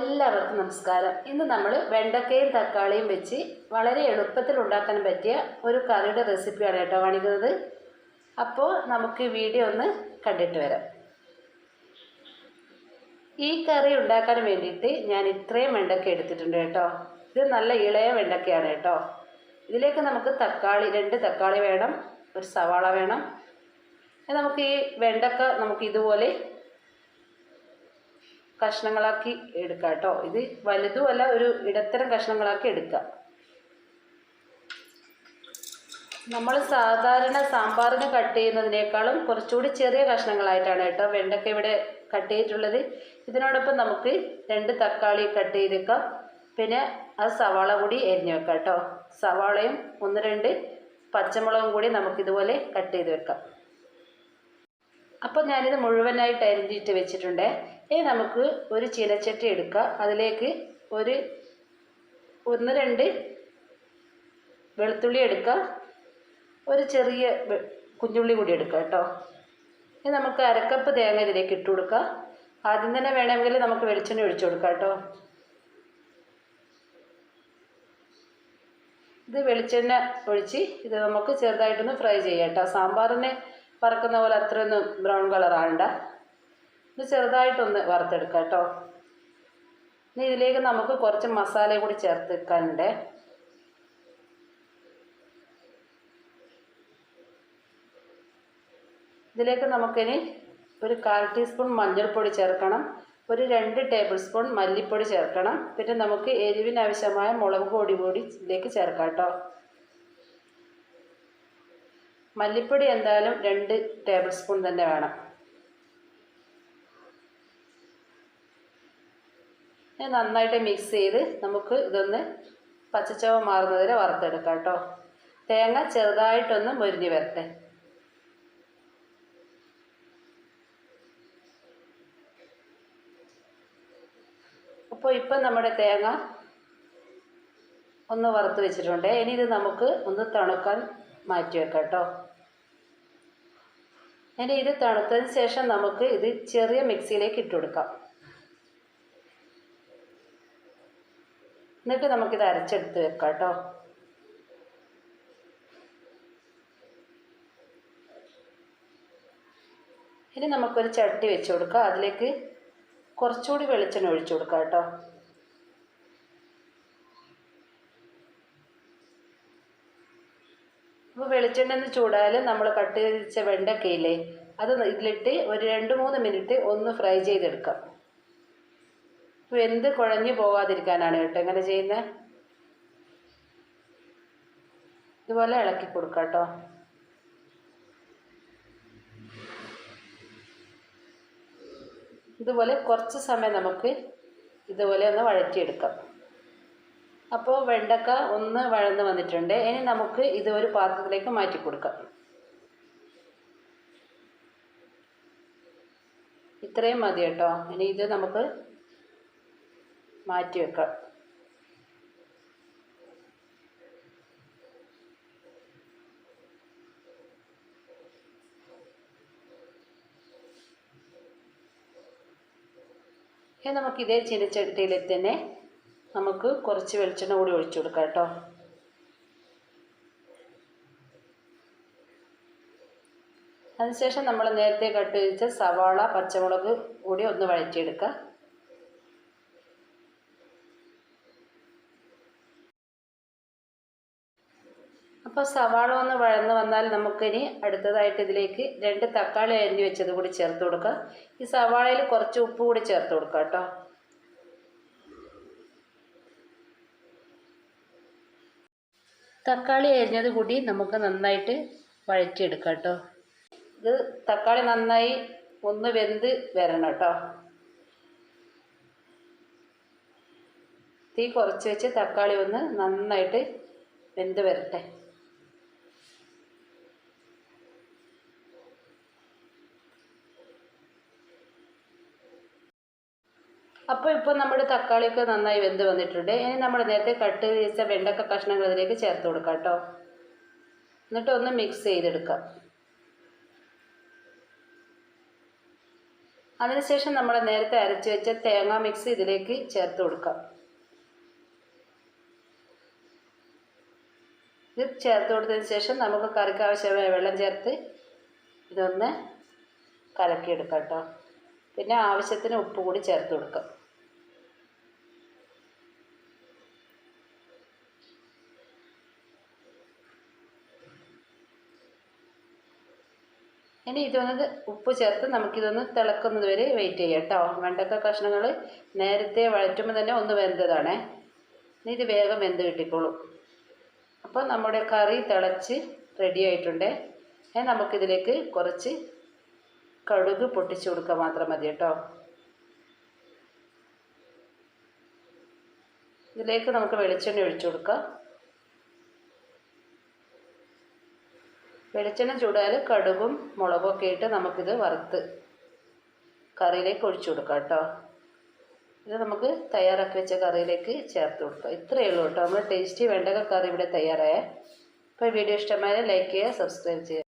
എല്ലാവർക്കും നമസ്കാരം. ഇന്ന് നമ്മൾ വെണ്ടക്കയും തക്കാളിയും വെച്ച് വളരെ എളുപ്പത്തിൽ ഉണ്ടാക്കാൻ പറ്റിയ ഒരു കറിയുടെ റെസിപ്പിയാണ് കേട്ടോ കാണിക്കുന്നത്. അപ്പോൾ നമുക്ക് ഈ വീഡിയോ ഒന്ന് കണ്ടിട്ട് വരാം. ഈ കറി ഉണ്ടാക്കാൻ വേണ്ടിയിട്ട് ഞാൻ ഇത്രയും വെണ്ടക്ക എടുത്തിട്ടുണ്ട് കേട്ടോ. ഇത് നല്ല ഇളയ വെണ്ടക്കയാണ് കേട്ടോ. ഇതിലേക്ക് നമുക്ക് തക്കാളി രണ്ട് തക്കാളി വേണം ഒരു സവാള വേണം. നമുക്ക് ഈ വെണ്ടക്ക നമുക്ക് ഇതുപോലെ കഷ്ണങ്ങളാക്കി എടുക്കുക കേട്ടോ ഇത് വലുതുമല്ല ഒരു ഇടത്തരം കഷ്ണങ്ങളാക്കി എടുക്കുക നമ്മൾ സാധാരണ സാമ്പാറിന് കട്ട് ചെയ്യുന്നതിനേക്കാളും കുറച്ചുകൂടി ചെറിയ കഷ്ണങ്ങളായിട്ടാണ് കേട്ടോ വെണ്ടക്ക ഇവിടെ കട്ട് ചെയ്തിട്ടുള്ളത്. ഇതിനോടൊപ്പം നമുക്ക് രണ്ട് തക്കാളി കട്ട് ചെയ്തേക്കാം പിന്നെ ആ സവാള കൂടി എരിഞ്ഞു വെക്കാം കേട്ടോ സവാളയും ഒന്ന് രണ്ട് പച്ചമുളകും കൂടി നമുക്കിതുപോലെ കട്ട് ചെയ്ത് വെക്കാം. അപ്പോൾ ഞാനിത് മുഴുവനായിട്ട് അരിഞ്ഞിട്ട് വെച്ചിട്ടുണ്ട്. ഇനി നമുക്ക് ഒരു ചീനച്ചട്ടി എടുക്കുക അതിലേക്ക് ഒരു ഒന്ന് രണ്ട് വെളുത്തുള്ളി എടുക്കുക ഒരു ചെറിയ കുഞ്ഞുള്ളി കൂടി എടുക്കുക കേട്ടോ. ഇനി നമുക്ക് അരക്കപ്പ് തേങ്ങ ഇതിലേക്ക് ഇട്ട് കൊടുക്കുക ആദ്യം തന്നെ വേണമെങ്കിൽ നമുക്ക് വെളിച്ചെണ്ണ ഒഴിച്ചു കൊടുക്കാം കേട്ടോ. ഇത് വെളിച്ചെണ്ണ ഒഴിച്ച് ഇത് നമുക്ക് ചെറുതായിട്ടൊന്ന് ഫ്രൈ ചെയ്യാം കേട്ടോ. സാമ്പാറിന് വറക്കുന്ന പോലെ അത്രയൊന്നും ബ്രൗൺ കളർ ആവണ്ട. ഇത് ചെറുതായിട്ടൊന്ന് വറുത്തെടുക്കാം കേട്ടോ. ഇനി ഇതിലേക്ക് നമുക്ക് കുറച്ച് മസാല കൂടി ചേർത്ത് വെക്കാനുണ്ട്. ഇതിലേക്ക് നമുക്കിനി ഒരു കാൽ ടീസ്പൂൺ മഞ്ഞൾപ്പൊടി ചേർക്കണം. ഒരു രണ്ട് ടേബിൾ സ്പൂൺ മല്ലിപ്പൊടി ചേർക്കണം. പിന്നെ നമുക്ക് എരിവിനാവശ്യമായ മുളക് പൊടി കൂടി ഇതിലേക്ക് ചേർക്കാം കേട്ടോ. മല്ലിപ്പൊടി എന്തായാലും രണ്ട് ടേബിൾ സ്പൂൺ തന്നെ വേണം. നന്നായിട്ട് മിക്സ് ചെയ്ത് നമുക്ക് ഇതൊന്ന് പച്ചച്ചവ മാറുന്നതിന് വറുത്തെടുക്കാം കേട്ടോ. തേങ്ങ ചെറുതായിട്ടൊന്ന് മുരിഞ്ഞു വരട്ടെ. അപ്പോൾ ഇപ്പം നമ്മുടെ തേങ്ങ ഒന്ന് വറുത്ത് വെച്ചിട്ടുണ്ട്. ഇനി ഇത് നമുക്ക് ഒന്ന് തണുക്കാൻ മാറ്റി വെക്കാം കേട്ടോ. ഇനി ഇത് തണുത്തതിന് ശേഷം നമുക്ക് ഇത് ചെറിയ മിക്സിയിലേക്ക് ഇട്ട് കൊടുക്കാം. എന്നിട്ട് നമുക്കിത് അരച്ചെടുത്ത് വെക്കാം കേട്ടോ. ഇനി നമുക്കൊരു ചട്ടി വെച്ച് കൊടുക്കാം. അതിലേക്ക് കുറച്ചുകൂടി വെളിച്ചെണ്ണ ഒഴിച്ചു കൊടുക്കാം കേട്ടോ. അപ്പോൾ വെളിച്ചെണ്ണ ഒന്ന് ചൂടാൽ നമ്മൾ കട്ട് വെച്ച വെണ്ടക്കയില്ലേ അത് ഇതിലിട്ട് ഒരു രണ്ട് മൂന്ന് മിനിറ്റ് ഒന്ന് ഫ്രൈ ചെയ്തെടുക്കാം. എന്ത് കുഴഞ്ഞു പോകാതിരിക്കാനാണ് കേട്ടോ ഇങ്ങനെ ചെയ്യുന്നത് ഇതുപോലെ ഇളക്കി കൊടുക്കാം കേട്ടോ. ഇതുപോലെ കുറച്ച് സമയം നമുക്ക് ഇതുപോലെ ഒന്ന് വഴറ്റിയെടുക്കാം. അപ്പോൾ വെണ്ടക്ക ഒന്ന് വഴന്ന് വന്നിട്ടുണ്ട്. ഇനി നമുക്ക് ഇത് ഒരു പാത്രത്തിലേക്ക് മാറ്റി കൊടുക്കാം. ഇത്രയും മതി കേട്ടോ. ഇനി ഇത് നമുക്ക് മാറ്റി വെക്കാം. ഇനി നമുക്ക് ഇതേ ചീനച്ചട്ടിയിൽ തന്നെ നമുക്ക് കുറച്ച് വെളിച്ചെണ്ണ കൂടി ഒഴിച്ചു കൊടുക്കാം കേട്ടോ. അതിനുശേഷം നമ്മൾ നേരത്തെ കട്ട് വെച്ച സവാള പച്ചമുളക് കൂടി ഒന്ന് വഴറ്റിയെടുക്കുക അപ്പോൾ സവാള ഒന്ന് വഴന്ന് വന്നാൽ നമുക്കിനി അടുത്തതായിട്ട് ഇതിലേക്ക് രണ്ട് തക്കാളി അരിഞ്ഞ് വെച്ചത് കൂടി ചേർത്ത് കൊടുക്കുക ഈ സവാളയിൽ കുറച്ച് ഉപ്പ് കൂടി ചേർത്ത് കൊടുക്കുക കേട്ടോ. തക്കാളി അരിഞ്ഞത് കൂടി നമുക്ക് നന്നായിട്ട് വഴറ്റിയെടുക്കാം കേട്ടോ. ഇത് തക്കാളി നന്നായി ഒന്ന് വെന്ത് വരണം കേട്ടോ. തീ കുറച്ച് വെച്ച് തക്കാളി ഒന്ന് നന്നായിട്ട് വെന്ത് വരട്ടെ. അപ്പോൾ ഇപ്പോൾ നമ്മുടെ തക്കാളിയൊക്കെ നന്നായി വെന്ത് വന്നിട്ടുണ്ട്. ഇനി നമ്മൾ നേരത്തെ കട്ട് ചെയ്ത വെണ്ടക്ക കഷ്ണങ്ങൾ ഇതിലേക്ക് ചേർത്ത് കൊടുക്കാം കേട്ടോ. എന്നിട്ട് ഒന്ന് മിക്സ് ചെയ്തെടുക്കാം. അതിനുശേഷം നമ്മൾ നേരത്തെ അരച്ച് വെച്ച തേങ്ങ മിക്സ് ഇതിലേക്ക് ചേർത്ത് കൊടുക്കാം. ഇത് ചേർത്ത് കൊടുത്തതിന് ശേഷം നമുക്ക് കറിക്ക് ആവശ്യമായ വെള്ളം ചേർത്ത് ഇതൊന്ന് കലക്കിയെടുക്കാം കേട്ടോ. പിന്നെ ആവശ്യത്തിന് ഉപ്പ് കൂടി ചേർത്ത് കൊടുക്കാം. ഇനി ഇതൊന്ന് ഉപ്പ് ചേർത്ത് നമുക്കിതൊന്ന് തിളക്കുന്നത് വരെ വെയിറ്റ് ചെയ്യാം കേട്ടോ. വെണ്ടക്ക കഷ്ണങ്ങൾ നേരത്തെ വഴറ്റുമ്പോൾ തന്നെ ഒന്ന് വെന്തതാണേ. ഇനി ഇത് വേഗം വെന്ത് കിട്ടിക്കോളും. അപ്പോൾ നമ്മുടെ കറി തിളച്ച് റെഡി ആയിട്ടുണ്ട്. ഇനി നമുക്കിതിലേക്ക് കുറച്ച് കടുക് പൊട്ടിച്ചു കൊടുക്കുക മാത്രം മതി കേട്ടോ. ഇതിലേക്ക് നമുക്ക് വെളിച്ചെണ്ണ ഒഴിച്ചു കൊടുക്കാം. വെളിച്ചെണ്ണ ചൂടാൽ കടുകും മുളകൊക്കെ ഇട്ട് നമുക്കിത് വറുത്ത് കറിയിലേക്ക് ഒഴിച്ചു കൊടുക്കാം കേട്ടോ. ഇത് നമുക്ക് തയ്യാറാക്കി വെച്ച കറിയിലേക്ക് ചേർത്ത് കൊടുക്കാം. ഇത്രയേ ഉള്ളൂ കേട്ടോ. നമ്മൾ ടേസ്റ്റി വെണ്ടക്ക കറി ഇവിടെ തയ്യാറായ. അപ്പോൾ വീഡിയോ ഇഷ്ടമായാലും ലൈക്ക് ചെയ്യുക സബ്സ്ക്രൈബ് ചെയ്യുക.